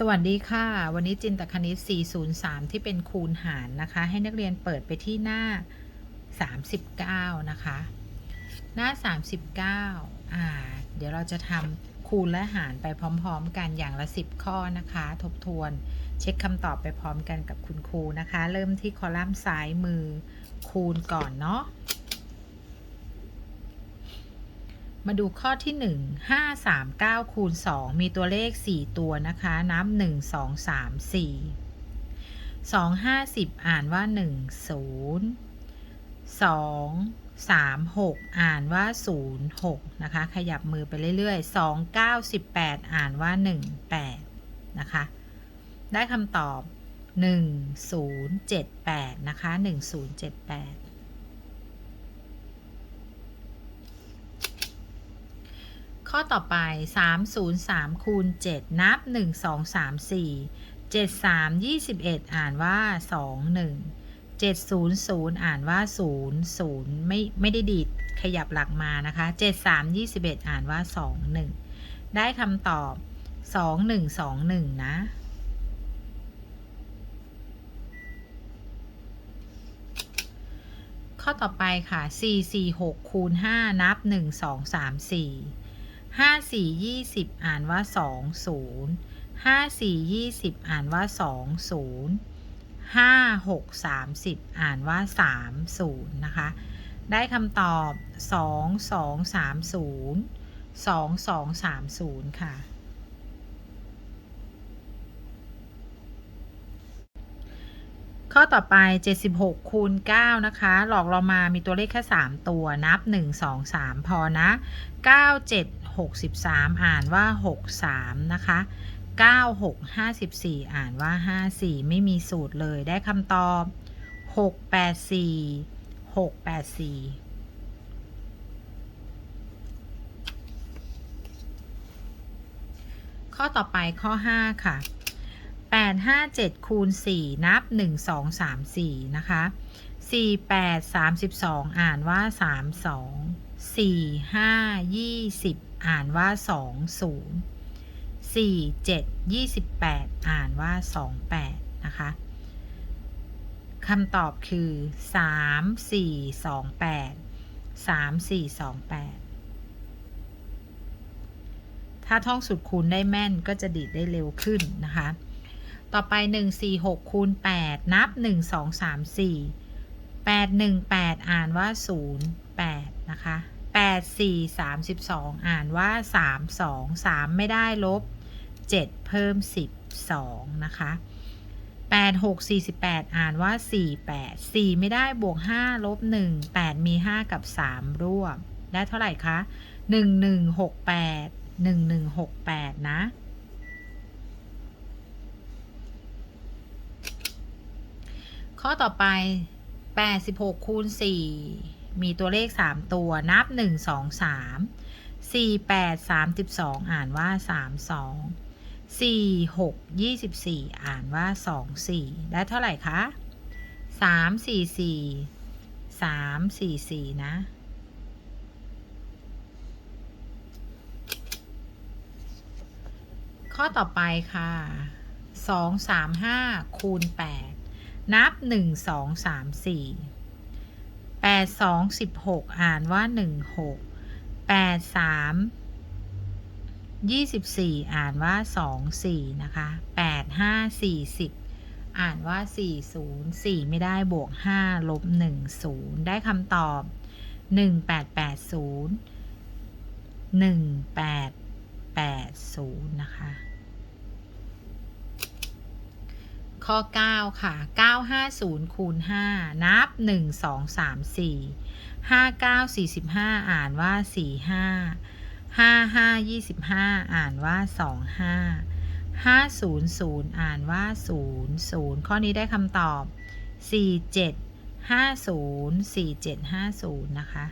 สวัสดีค่ะ วันนี้จินตคณิต 403 ที่เป็นคูณหารนะคะ ให้นักเรียนเปิดไปที่หน้า 39 นะคะ หน้า 39 อ่า เดี๋ยวเราจะทำคูณและหารไปพร้อมๆ กันอย่างละ 10 ข้อนะคะ ทบทวน เช็คคำตอบไปพร้อมกันกับคุณครูนะคะ เริ่มที่คอลัมน์ซ้ายมือคูณก่อนเนาะ มาดูข้อที่ 1 5 3 9คูณ2มีตัวเลข 4 ตัวนะคะ นับ 1 2 3 4 2 50 อ่านว่า 1 0 2 3 6 อ่านว่า 0 6 นะคะ ขยับมือไปเรื่อยๆ 2 9 18 อ่านว่า 1 8 นะคะ ได้คำตอบ 1 0 7 8 นะคะ 1078 0 7 8 ข้อต่อไป 303คูณ7นับ 1 2 3 4 7 3 21 อ่านว่า 2 1 700 อ่านว่า 0 0 ไม่ไม่ได้ดีดขยับหลักมานะคะ 7 3 21 อ่านว่า 2 1 ได้คำตอบ 2 1 2 1 นะข้อต่อไปค่ะ 4 4 6 คูณ 5 นับ 1 2 3 4 ห้าสี่ยี่สิบอ่านว่าสองศูนย์ห้าสี่ยี่สิบอ่านว่าสองศูนย์ห้าหกสามสิบอ่านว่าสามศูนย์นะคะ ได้คำตอบสองสองสามศูนย์สองสองสามศูนย์ค่ะข้อต่อไป 76 คูณ 9 นะคะ หลอกเรามามีตัวเลขแค่ 3 ตัว นับ 1 2 3 พอนะ 9 7 63 อ่านว่า 63 นะคะ 9 6 54 อ่านว่า 54 ไม่มีสูตรเลยได้คำตอบ 6 8 4 6 8 4ข้อต่อไปข้อ 5 ค่ะ 8 5 7คูณ4นับ 1 2 3 4 นะคะ 4 8 32 อ่านว่า 32 4 5 20 อ่านว่า 20 4 7 28 อ่านว่า 28 นะคะคำตอบคือ 3 4 2 8 3 4 2 8 ถ้าท่องสุดคูณได้แม่นก็จะดีดได้เร็วขึ้นนะคะ ต่อไป 1 4 6คูณ8นับ 1 2 3 4 8 1 8 อ่านว่า 0 8 นะคะ 8 4 32 อ่านว่า 3 2 3 ไม่ได้ลบ 7 เพิ่ม 12 นะคะ 8 6 48 อ่านว่า 4 8 4 ไม่ได้บวก 5 ลบ 1 8 มี 5 กับ 3 ร่วม ได้เท่าไหร่คะ 1 1 6 8 1 1 6 8 นะ ข้อต่อไป 86คูณ4 มีตัวเลข 3 ตัวนับ 1 2 3 4 8 32 อ่านว่า 32 4 6 24 อ่านว่า 2 4 ได้เท่าไหร่คะ 3 4 4 3 4 4 นะ ข้อต่อไปค่ะ 2 3 5 คูณ 8 นับ 1 2 3 4 แปดสองสิบหกอ่านว่าหนึ่งหกแปดสามยี่สิบสี่อ่านว่าสองสี่นะคะแปดห้าสี่สิบอ่านว่าสี่ศูนย์สี่ไม่ได้บวกห้าลบหนึ่งศูนย์ได้คำตอบหนึ่งแปดแปดศูนย์หนึ่งแปดแปดศูนย์นะคะ ข้อ 9 ค่ะ 950คูณ5นับ 1 2 3 4 5 9 45 อ่านว่า 45 5 5 25 อ่านว่า 25 500 อ่านว่า 00 ข้อนี้ได้คำตอบ 47 50 4750 นะคะ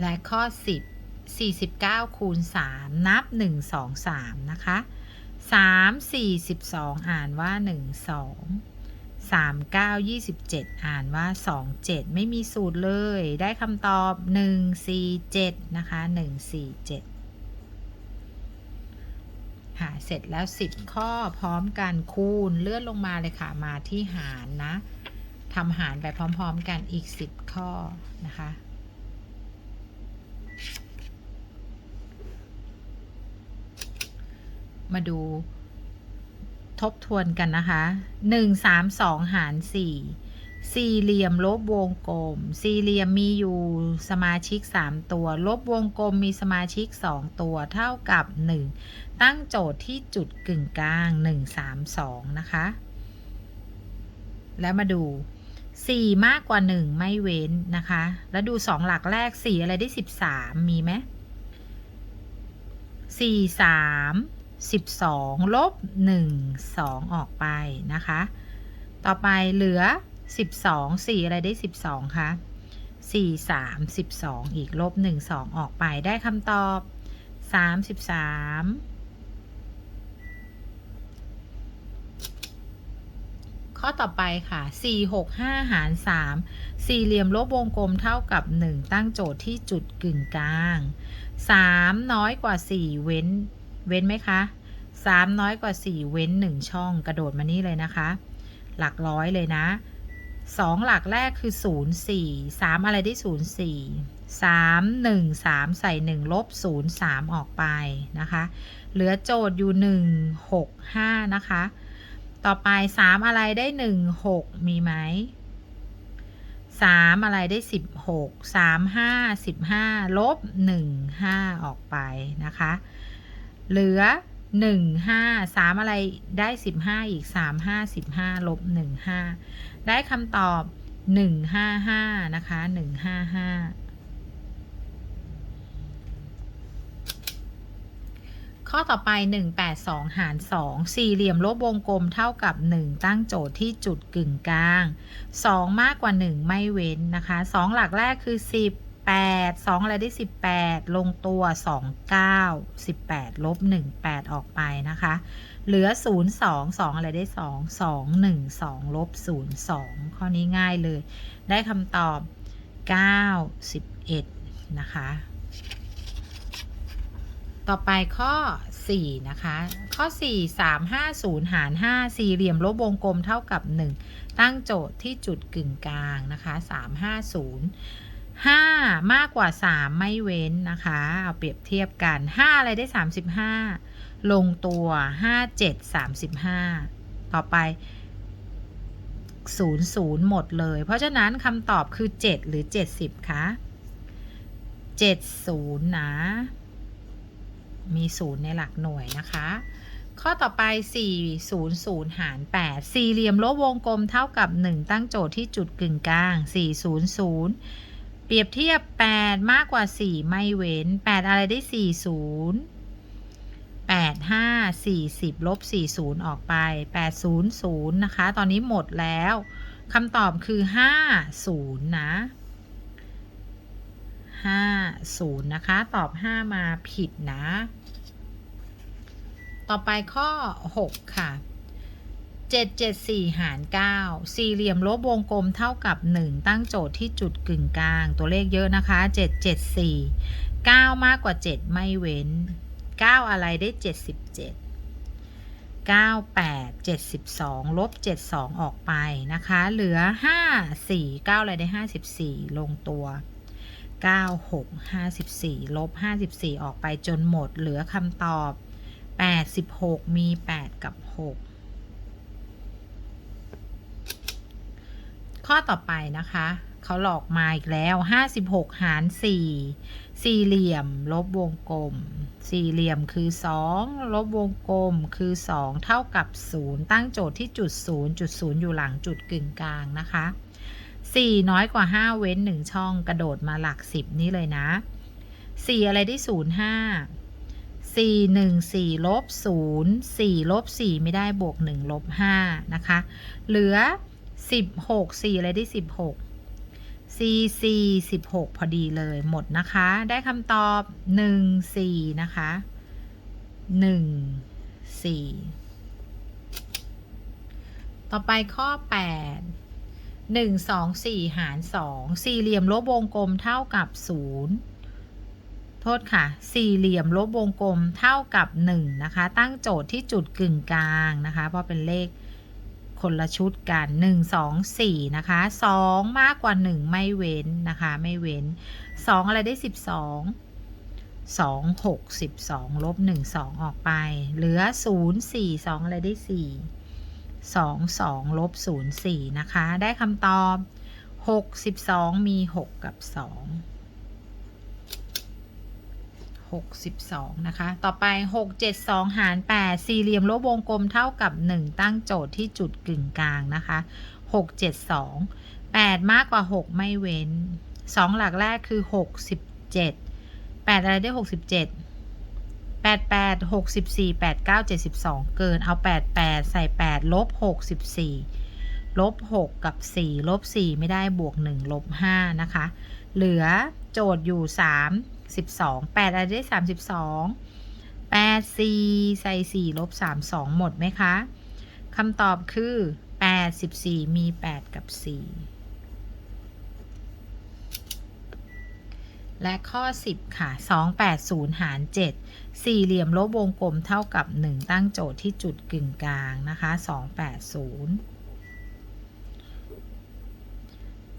และข้อ 10 49 คูณ 3 นับ 1 2 3 นะคะ 3 4 12อ่านว่า 1 2 3 9 27 อ่านว่า 2 7 ไม่มีสูตรเลย ได้คำตอบ 1 4 7 นะคะ 1 4 7 ค่ะ เสร็จแล้ว 10 ข้อพร้อมกันคูณเลื่อนลงมาเลยค่ะ มาที่หารนะทำหารไปพร้อมๆกันอีก 10 ข้อนะคะ มาดู ทบทวนกันนะคะ1 3 2หาร4สี่เหลี่ยมลบวงกลม สี่เหลี่ยมมีอยู่สมาชิก 3 ตัว ลบวงกลมมีสมาชิก 2 ตัวเท่ากับ 1 ตั้งโจทย์ที่จุดกึ่งกลาง 1 3 2 นะคะ แล้วมาดู 4 มากกว่า 1 ไม่เว้นนะคะ แล้วดู 2 หลักแรก 4 อะไรได้ 13 มีไหม4 3 12 ลบ 1 2 ออกไปนะคะ ต่อไปเหลือ 12 4 อะไรได้ 12 คะ 4 3 12 อีกลบ 1 2 ออกไปได้คำตอบ 33 ข้อต่อไปค่ะ 4 6 5 หาร 3 สี่เหลี่ยมลบวงกลมเท่ากับ 1 ตั้งโจทย์ที่จุดกึ่งกลาง 3 น้อยกว่า 4 เว้น เว้นไหมคะ3น้อยกว่า4เว้น1ช่องกระโดดมานี่เลยนะคะ หลักร้อยเลยนะ2หลักแรกคือ0 4 3อะไรได้0 4 3 1 3ใส่1ลบ0 3ออกไปนะคะ เหลือโจทย์อยู่1 6 5นะคะ ต่อไป3อะไรได้1 6มีไหม3อะไรได้16 3 5 15ลบ1 5ออกไปนะคะ เหลือ1 5 3อะไรได้15อีก3 5 15ลบ1 5ได้คำตอบ155นะคะ155ข้อต่อไป 182 หาร 2 สี่เหลี่ยมลบวงกลมเท่ากับ 1 ตั้งโจทย์ที่จุดกึ่งกลาง 2 มากกว่า 1 ไม่เว้นนะคะ 2 หลักแรกคือ 10 8 2 อะไรได้ 18 ลงตัว 2 9 18 ลบ 1 8 ออกไปนะคะ เหลือ 0 2 2 อะไรได้ 2 2 1 2 ลบ 0 2 ข้อนี้ง่ายเลย ได้คำตอบ 9 11 นะคะ ต่อไปข้อ 4 นะคะ ข้อ 4 3 5 0 หาร 5 สี่เหลี่ยมลบวงกลมเท่ากับ 1 ตั้งโจทย์ที่จุดกึ่งกลางนะคะ 3 5 0 5 มากกว่า 3 ไม่เว้นนะคะ เอาเปรียบเทียบกัน 5 อะไรได้ 35 ลงตัว 5 7 35 ต่อไป 0 0 หมดเลย เพราะฉะนั้นคำตอบคือ 7 หรือ 70 คะ 70 นะ มี 0 ในหลักหน่วยนะคะ ข้อต่อไป 4 0 0 หาร 8 สี่เหลี่ยมลบวงกลมเท่ากับ 1 ตั้งโจทย์ที่จุดกึ่งกลาง 4 0 0 เปรียบเทียบ 8 มากกว่า 4 ไม่เว้น 8 อะไรได้ 40 8 5 40ลบ40 ออกไป 8 0 0 นะคะ ตอนนี้หมดแล้วคำตอบคือ 5 0 นะ5 0 นะคะ ตอบ 5 มาผิดนะ ต่อไปข้อ 6 ค่ะ 7 7 4 หาร 9 สี่เหลี่ยมลบวงกลมเท่ากับ 1 ตั้งโจทย์ที่จุดกึ่งกลาง ตัวเลขเยอะนะคะ 7 7 4 9 มากกว่า 7 ไม่เว้น 9 อะไรได้ 77 9 8 72 ลบ 72 ออกไปนะคะ เหลือ 5 4 9 อะไรได้ 54 ลงตัว 9 6 54 ลบ 54 ออกไปจนหมด เหลือคำตอบ 86 มี 8 กับ 6 ข้อต่อไปนะคะเขาหลอกมาอีกแล้ว 56 หาร 4 สี่เหลี่ยม ลบวงกลม สี่เหลี่ยมคือ 2 ลบวงกลมคือ 2 เท่ากับ 0 ตั้งโจทย์ที่จุด 0 จุด 0 อยู่หลังจุดกึ่งกลางนะคะ 4 น้อยกว่า 5 เว้น 1 ช่องกระโดดมาหลัก 10 นี่เลยนะ 4 อะไรได้ 0 5 4 1 4ลบ0 4ลบ4ไม่ได้บวก 1 ลบ 5 นะคะ เหลือ 16 4อะไรได้16 4 4 16พอดีเลยหมดนะคะ ได้คำตอบ1 4นะคะ1 4ต่อไปข้อ8 1 2 4หาร2สี่เหลี่ยมลบวงกลมเท่ากับ0โทษค่ะ สี่เหลี่ยมลบวงกลมเท่ากับ1นะคะ ตั้งโจทย์ที่จุดกึ่งกลางนะคะ เพราะเป็นเลข คนละชุดกัน 1 2 4 นะคะ 2 มากกว่า 1 ไม่เว้นนะคะ ไม่เว้น 2 อะไรได้ 12 2 6 12 ลบ 1 2 ออกไป เหลือ 0 4 2 อะไรได้ 4 2 2 ลบ 0 4 นะคะ ได้คำตอบ 62 มี 6 กับ 2 62 นะคะ ต่อไป 6 7 2 หาร 8 สี่เหลี่ยมลบวงกลมเท่ากับ 1 ตั้งโจทย์ที่จุดกึ่งกลางนะคะ 6 7 2 8 มากกว่า 6 ไม่เว้น 2 หลักแรกคือ 67 8 อะไรได้ 67 8 8 64 8 9 72 เกิน เอา 8 8 ใส่ 8 ลบ 64 ลบ 6 กับ 4 ลบ 4 ไม่ได้บวก 1 ลบ 5 นะคะ เหลือโจทย์อยู่ 3 12 8อะไรได้ 32 8 4 ใส่ 4 ลบ 3 2 หมดไหมคะคำตอบคือ 84 มี 8 กับ 4 และข้อ 10 ค่ะ 280 หาร 7 สี่เหลี่ยมลบวงกลมเท่ากับ 1 ตั้งโจทย์ที่จุดกึ่งกลางนะคะ 280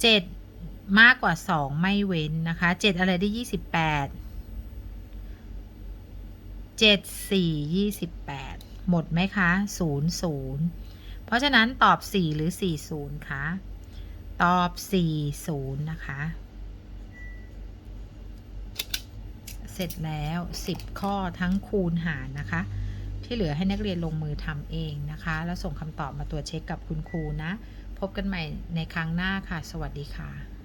7 มากกว่า 2 ไม่เว้นนะคะ 7 อะไรได้ 28 7 4 28 หมดไหมคะ 0 0 เพราะฉะนั้นตอบ 4 หรือ 40คะตอบ 40 นะคะ เสร็จแล้ว 10 ข้อทั้งคูณหารนะคะ ที่เหลือให้นักเรียนลงมือทำเองนะคะ แล้วส่งคำตอบมาตรวจเช็คกับคุณครูนะ พบกันใหม่ในครั้งหน้าค่ะ สวัสดีค่ะ